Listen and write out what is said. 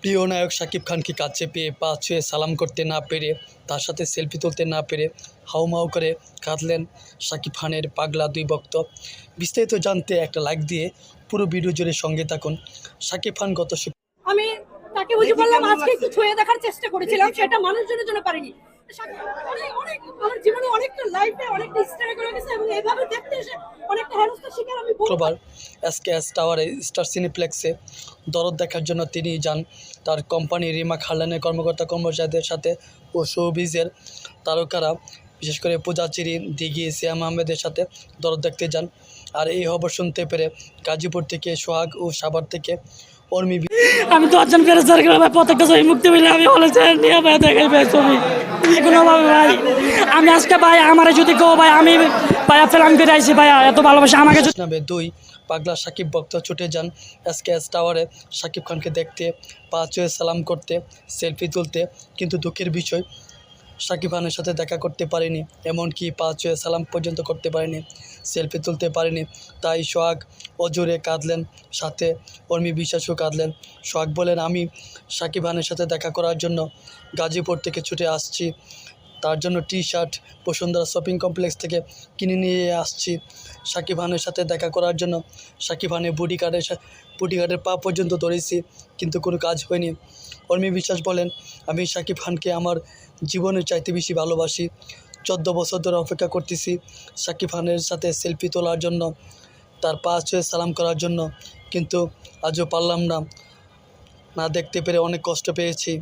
প্রিয় নায়ক শাকিব খানকে কাছে পেয়ে পা ছুঁয়ে সালাম করতে না পেরে, তার সাথে সেলফি তুলতে না পেরে হাউমাউ করে কাঁদলেন শাকিব খানের পাগলা দুই ভক্ত। বিস্তারিত জানতে একটা লাইক দিয়ে পুরো ভিডিও জুড়ে সঙ্গে থাকুন। শাকিব খান গত আমি বুঝে পারলাম আজকে একটু ছুঁয়ে দেখার চেষ্টা করেছিলাম সেটা মানুষজনের জন্য পারিনি। অনেক অনেক আমার জীবনে অনেকটা লাইফে অনেকটা স্ট্রাগল করে গেছে এবং এভাবে দেখতে এসে অনেকটা হেনস্থার শিকার আমি বলব। এসকেএস টাওয়ারে স্টার সিনেপ্লেক্সে দরদ দেখার জন্য তিনি যান। তার কোম্পানি রিমা খারলানের কর্মকর্তা কর্মচারীদের সাথে ও শোবিজের তারকারা বিশেষ করে পূজাচিরি দিঘি সিয়াম আহমেদের সাথে দরদ দেখতে যান। আর এই খবর শুনতে পেরে গাজীপুর থেকে সোহাগ ও সাভার থেকে অর্মি আমি দশজন ফেরত সরকার ভাই, প্রত্যেকটা ছবি মুক্তি পেলে আমি স্যার নিয়ে ভাই, দেখাই ভাই ছবি। কোনোভাবে ভাই। আমি আজকে ভাই, আমার যদি কেউ ভাই, আমি ভাই ফেলাম ফিরে আইছি ভাই এত ভালোবাসা আমাকে দুই, পাগলা সাকিব ভক্ত ছুটে যান এসকেএস টাওয়ারে, সাকিব খানকে দেখতে পা চুয়ে সালাম করতে, সেলফি তুলতে। কিন্তু দুঃখের বিষয় সাকিব খানের সাথে দেখা করতে পারেনি, এমনকি পা ছুঁয়ে সালাম পর্যন্ত করতে পারেনি, সেলফি তুলতে পারেনি। তাই সোহাগ অজুরে কাঁদলেন, সাথে অর্মি বিশ্বাসও কাঁদলেন। সোহাগ বলেন আমি সাকিব খানের সাথে দেখা করার জন্য গাজীপুর থেকে ছুটে আসছি। তার জন্য T shirt Bashundhara shopping complex থেকে কিনে নিয়ে আসছি। সাকিব খানের সাথে দেখা করার জন্য সাকিব খানের বুডি কার্ডের বুডি কার্ডের পা পর্যন্ত ধরেছি, কিন্তু কোনো কাজ হয়নি। অর্মি বিশ্বাস বলেন, আমি সাকিব খানকে আমার জীবনের চাইতে বেশি ভালোবাসি। চোদ্দ বছর ধরে অপেক্ষা করতেছি সাকিব খানের সাথে সেলফি তোলার জন্য, তার পা ছুঁয়ে সালাম করার জন্য, কিন্তু আজও পারলাম না। না দেখতে পেরে অনেক কষ্ট পেয়েছি।